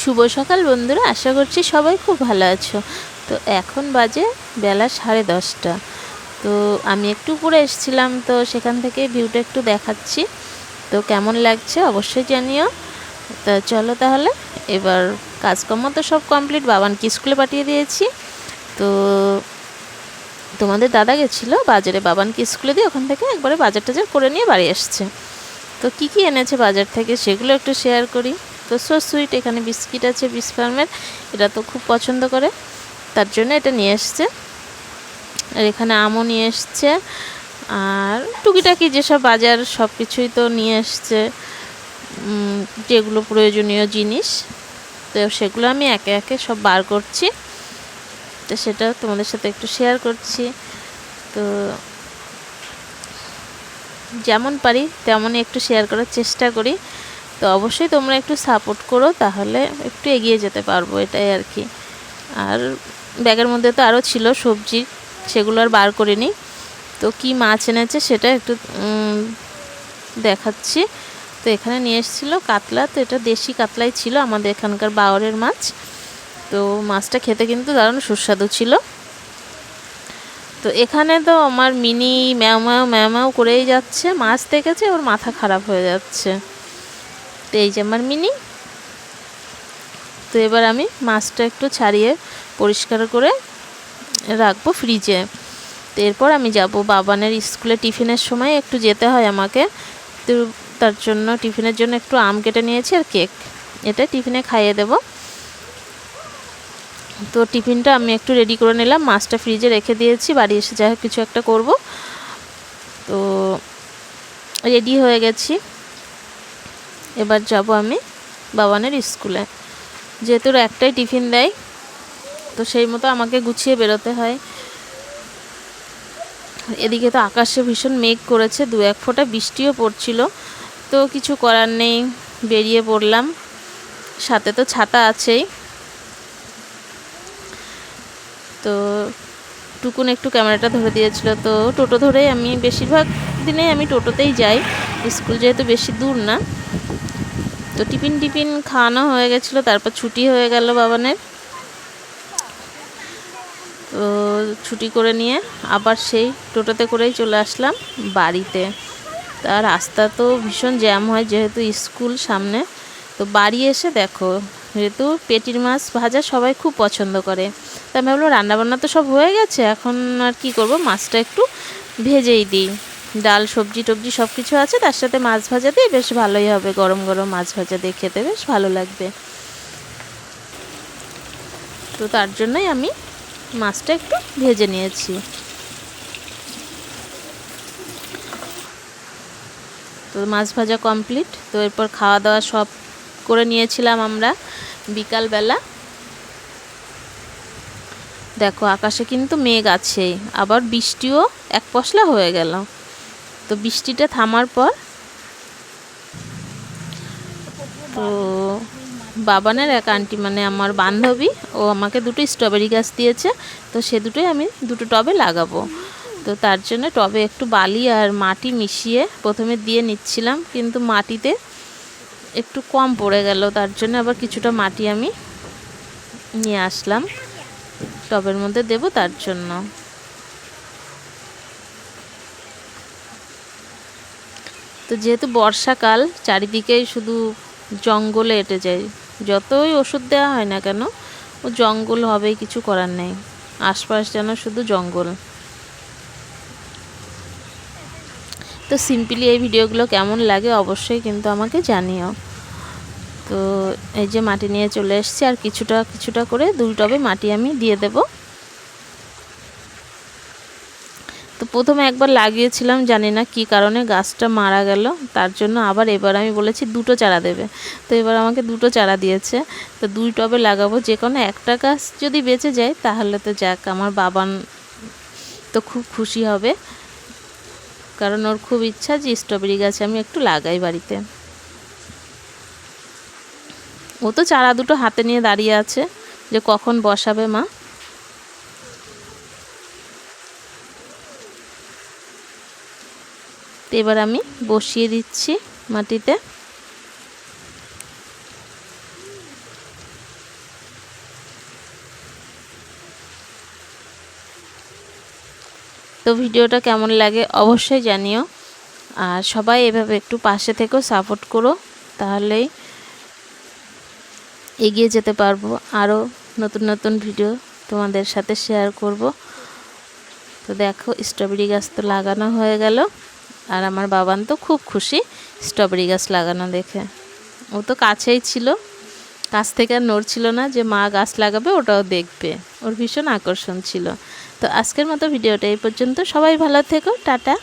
শুভ সকাল বন্ধুরা, আশা করছি সবাই খুব ভালো আছো। তো এখন বাজে বেলা সাড়ে দশটা। তো আমি একটু উপরে এসেছিলাম, তো সেখান থেকে ভিউটা একটু দেখাচ্ছি। তো কেমন লাগছে অবশ্যই জানিও। তা চলো তাহলে, এবার কাজকর্ম তো সব কমপ্লিট, বাবানকে স্কুলে পাঠিয়ে দিয়েছি। তো তোমাদের দাদা গেছিল বাজারে, বাবানকে স্কুলে দিয়ে ওখান থেকে একবারে বাজার টাজার করে নিয়ে বাড়ি আসছে। তো কি কি এনেছে বাজার থেকে সেগুলো একটু শেয়ার করি। তো সো সুইট এখানে বিস্কিট আছে বিস ফার্মের এটা তো খুব পছন্দ করে। তার জন্য এটা নিয়ে এসছে। আর এখানে আমও নিয়ে এসছে। আর টুকিটাকি যেসব বাজার, সব কিছুই তো নিয়ে এসছে। যেগুলো প্রয়োজনীয় জিনিস। তো সেগুলো আমি একে একে সব বার করছি। তো সেটা তোমাদের সাথে একটু শেয়ার করছি। তো যেমন পারি, তেমনই একটু শেয়ার করার চেষ্টা করি। তো অবশ্যই তোমরা একটু সাপোর্ট করো, তাহলে একটু এগিয়ে যেতে পারব, এটাই আর কি। আর ব্যাগের মধ্যে তো আরও ছিল সবজি, সেগুলো আর বার করিনি। তো কি মাছ এনেছে সেটা একটু দেখাচ্ছি। তো এখানে নিয়ে এসেছিল কাতলা, তো এটা দেশি কাতলাই ছিল, আমাদের এখানকার বাওরের মাছ। তো মাছটা খেতে কিন্তু দারুণ সুস্বাদু ছিল। তো এখানে তো আমার মিনি ম্যাও ম্যাও ম্যাও করেই যাচ্ছে, মাছ দেখেছে, ওর মাথা খারাপ হয়ে যাচ্ছে। তো এই যে আমার মিনি। তো এবার আমি মাছটা একটু ছাড়িয়ে পরিষ্কার করে রাখব ফ্রিজে তো এরপর আমি যাব বাবানের স্কুলে টিফিনের সময় একটু যেতে হয় আমাকে। তো তার জন্য টিফিনের জন্য একটু আম কেটে নিয়েছি আর কেক। এটা টিফিনে খাইয়ে দেবো। তো টিফিনটা আমি একটু রেডি করে নিলাম। মাছটা ফ্রিজে রেখে দিয়েছি। বাড়ি এসে হোক কিছু একটা করব। তো রেডি হয়ে গেছি। এবার যাব আমি বাবানের স্কুলে। যেহেতু একটাই টিফিন দেয়, তো সেই মতো আমাকে গুছিয়ে বেরোতে হয়। এদিকে তো আকাশে ভীষণ মেঘ করেছে, দু এক ফোঁটা বৃষ্টিও পড়ছিল। তো কিছু করার নেই, বেরিয়ে পড়লাম। সাথে তো ছাতা আছেই। তো টুকুন একটু ক্যামেরাটা ধরে দিয়েছিল, তো টোটো ধরেই আমি, বেশিরভাগ দিনেই আমি টোটোতেই যাই। স্কুল যেহেতু বেশি দূর না তো টিফিন টিফিন খাওয়ানো হয়ে গেছিল, তারপর ছুটি হয়ে গেল বাবানের। তো ছুটি করে নিয়ে আবার সেই টোটোতে করেই চলে আসলাম বাড়িতে। তার রাস্তা তো ভীষণ জ্যাম হয় যেহেতু স্কুল সামনে। তো বাড়ি এসে দেখো, যেহেতু পেটির মাছ ভাজা সবাই খুব পছন্দ করে। তা আমি ভাবলাম রান্নাবান্না তো সব হয়ে গেছে, এখন আর কি করব? মাছটা একটু ভেজেই দিই। ডাল, সবজি টবজি সব কিছু আছে, তার সাথে মাছ ভাজা দিয়ে বেশ ভালোই হবে। গরম গরম মাছ ভাজা দিয়ে খেতে বেশ ভালো লাগবে। তো তার জন্যই আমি মাছটা একটু ভেজে নিয়েছি। তো মাছ ভাজা কমপ্লিট। তো এরপর খাওয়া দাওয়া সব করে নিয়েছিলাম আমরা বিকালবেলা। দেখো, আকাশে কিন্তু মেঘ আছেই। আবার বৃষ্টিও এক পশলা হয়ে গেল। তো বৃষ্টিটা থামার পর তো বাবানের এক আন্টি মানে আমার বান্ধবী, ও আমাকে দুটো স্ট্রবেরি গাছ দিয়েছে, তো সে দুটোই আমি দুটো টবে লাগাবো। তো তার জন্য টবে একটু বালি আর মাটি মিশিয়ে প্রথমে দিয়ে নিচ্ছিলাম, কিন্তু মাটিতে একটু কম পড়ে গেল, তার জন্য আবার কিছুটা মাটি আমি নিয়ে আসলাম। টবের মধ্যে দেব তার জন্য। তো যেহেতু বর্ষাকাল, চারিদিকেই শুধু জঙ্গলে এঁটে যায়। যতই ওষুধ দেওয়া হয় না কেন, ও জঙ্গল হবেই, কিছু করার নেই। আশপাশ যেন শুধু জঙ্গল। তো সিম্পলি এই ভিডিওগুলো কেমন লাগে অবশ্যই কিন্তু আমাকে জানিও। তো এই যে মাটি নিয়ে চলে এসেছি, আর কিছুটা কিছুটা করে দুই টবে মাটি আমি দিয়ে দেব। তো প্রথমে একবার লাগিয়েছিলাম, জানি না কি কারণে গাছটা মারা গেল। তার জন্য আবার এবার আমি বলেছি দুটো চারা দেবে। তো এবার আমাকে দুটো চারা দিয়েছে। তো দুই টবে লাগাবো যে কোনো একটা গাছ যদি বেঁচে যায়, তাহলে তো যাক, আমার বাবান তো খুব খুশি হবে। কারণ ওর খুব ইচ্ছা যে স্ট্রবেরি গাছ আমি একটু লাগাই বাড়িতে। ও তো চারা দুটো হাতে নিয়ে দাঁড়িয়ে আছে যে কখন বসাবে মা? এবার আমি বসিয়ে দিচ্ছি মাটিতে। তো ভিডিওটা কেমন লাগে অবশ্যই জানিও। আর সবাই এভাবে একটু পাশে থেকেও সাপোর্ট করো, তাহলেই এগিয়ে যেতে পারব। আরও নতুন নতুন ভিডিও তোমাদের সাথে শেয়ার করব। তো দেখো স্ট্রবেরি গাছ তো লাগানো হয়ে গেল। আর আমার বাবান তো খুব খুশি স্ট্রবেরি গাছ লাগানো দেখে। ও তো কাছেই ছিল। কাছ থেকে আর নড়ছিল না যে মা গাছ লাগাবে, ওটাও দেখবে। ওর ভীষণ আকর্ষণ ছিল। তো আজকের মতো ভিডিওটা এই পর্যন্ত। সবাই ভালো থেকো। টাটা।